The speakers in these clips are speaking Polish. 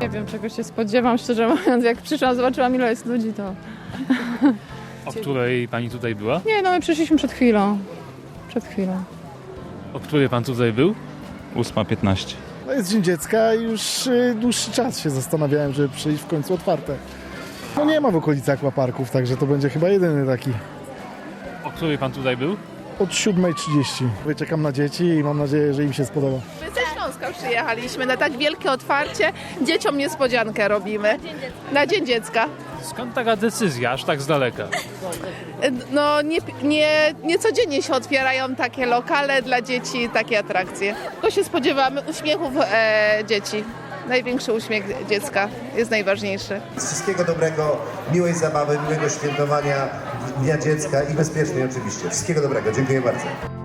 Nie wiem, czego się spodziewam, szczerze mówiąc. Jak przyszłam, zobaczyłam ile jest ludzi, to... O której pani tutaj była? Nie, no my przyszliśmy przed chwilą. Przed chwilą. O której pan tutaj był? 8.15. No jest Dzień Dziecka i już y, dłuższy czas się zastanawiałem, żeby przyjść w końcu otwarte. No nie ma w okolicy akwaparków, także to będzie chyba jedyny taki. O której pan tutaj był? Od 7.30. Czekam na dzieci i mam nadzieję, że im się spodoba. Przyjechaliśmy na tak wielkie otwarcie. Dzieciom niespodziankę robimy. Na Dzień Dziecka. Skąd taka decyzja, aż tak z daleka? No nie, nie, nie codziennie się otwierają takie lokale dla dzieci, takie atrakcje. Tylko się spodziewamy uśmiechów e, dzieci. Największy uśmiech dziecka jest najważniejszy. Wszystkiego dobrego, miłej zabawy, miłego świętowania Dnia Dziecka i bezpiecznej oczywiście. Wszystkiego dobrego. Dziękuję bardzo.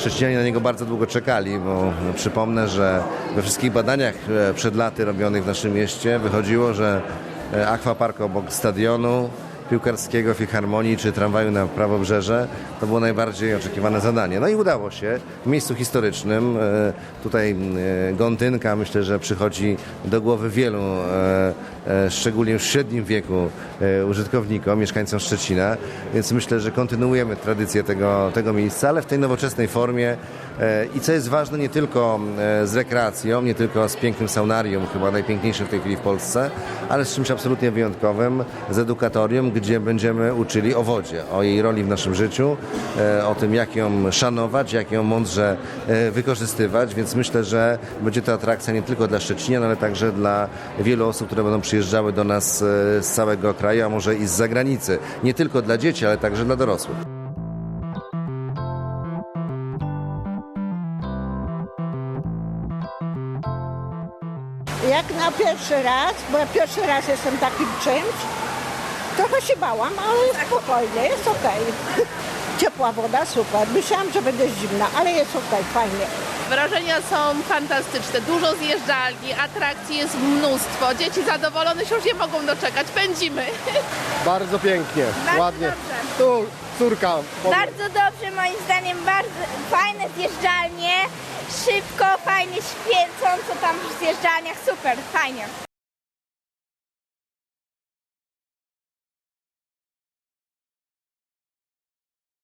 Chrześcijanie na niego bardzo długo czekali, bo przypomnę, że we wszystkich badaniach e, przed laty robionych w naszym mieście wychodziło, że e, akwapark obok stadionu piłkarskiego, filharmonii czy tramwaju na prawobrzeże to było najbardziej oczekiwane zadanie. No i udało się w miejscu historycznym. e, Tutaj Gątynka myślę, że przychodzi do głowy wielu, szczególnie w średnim wieku e, użytkownikom, mieszkańcom Szczecina, więc myślę, że kontynuujemy tradycję tego, tego miejsca, ale w tej nowoczesnej formie. E, i co jest ważne nie tylko e, z rekreacją, nie tylko z pięknym saunarium, chyba najpiękniejszym w tej chwili w Polsce, ale z czymś absolutnie wyjątkowym, z edukatorium, gdzie będziemy uczyli o wodzie, o jej roli w naszym życiu, e, o tym jak ją szanować, jak ją mądrze e, wykorzystywać, więc myślę, że będzie to atrakcja nie tylko dla Szczecinian, ale także dla wielu osób, które będą przyjeżdżały do nas e, z całego kraju, a może i z zagranicy. Nie tylko dla dzieci, ale także dla dorosłych. Jak na pierwszy raz, bo ja pierwszy raz jestem takim czymś, trochę się bałam, ale spokojnie, jest okej. Ciepła woda, super. Myślałam, że będzie zimna, ale jest okej, fajnie. Wrażenia są fantastyczne. Dużo zjeżdżalni, atrakcji jest mnóstwo. Dzieci zadowolone się już nie mogą doczekać. Pędzimy. Bardzo pięknie, Bardzo ładnie. dobrze. Tu córka. powie- Bardzo dobrze, moim zdaniem, bardzo fajne zjeżdżalnie, szybko, fajnie świecąco tam w zjeżdżalniach, super, fajnie.